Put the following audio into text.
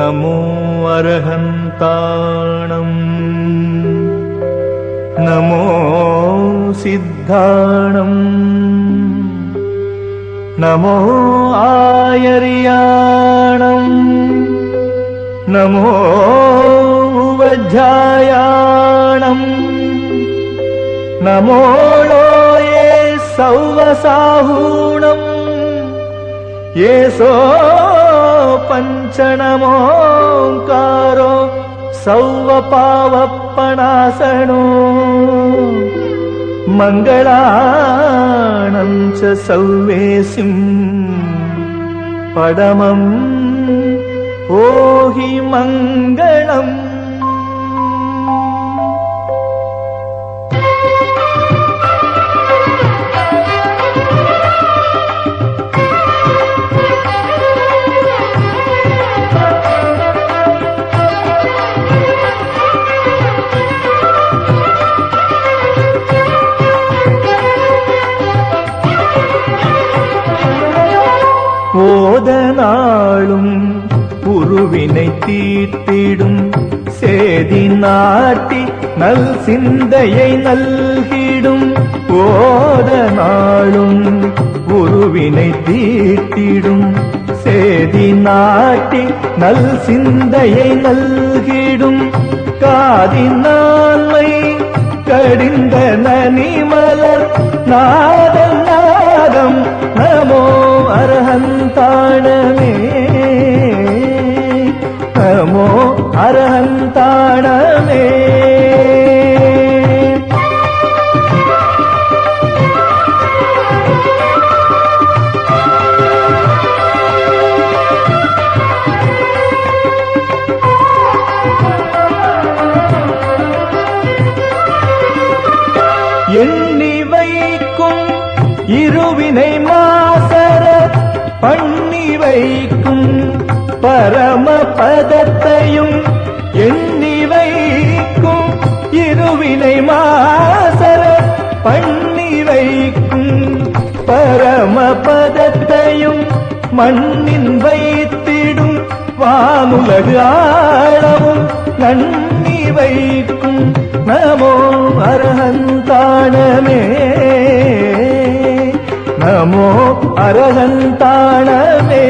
നമോ അർഹന്താണം നമോ സിദ്ധാണം നമോ ആയറിയാണം നമോ വജ്രായാണം നമോ ലോയേ സൗവസാഹൂണം യേസോ पञ्चणमोङ्कारो सौवपावप्पणासणो। मङ्गलाणं च सौवेसिं पडमम् ओ हि मङ्गलम्। ஓத நாளும் உருவினை தீர்த்திடும். சேதி நாட்டி நல் சிந்தையை நல்கிடும். ஓத நாளும் உருவினை தீர்த்திடும். சேதி நாட்டி நல் சிந்தையை நல்கிடும். காதினான்மை கடிந்த நனிமலர் நாதம் எண்ணி வைக்கும் இருவினை மாசர பண்ணி வைக்கும் பரம பதத்தையும் எண்ணி வைக்கும் இருவினை மாசர பண்ணி வைக்கும் பரம பதத்தையும் மண்ணின் வைத்திடும் வானுலகு ஆழவும் நன்னி வைக்கும். நமோ அர்ஹந்தாணமே நமோ அர்ஹந்தாணமே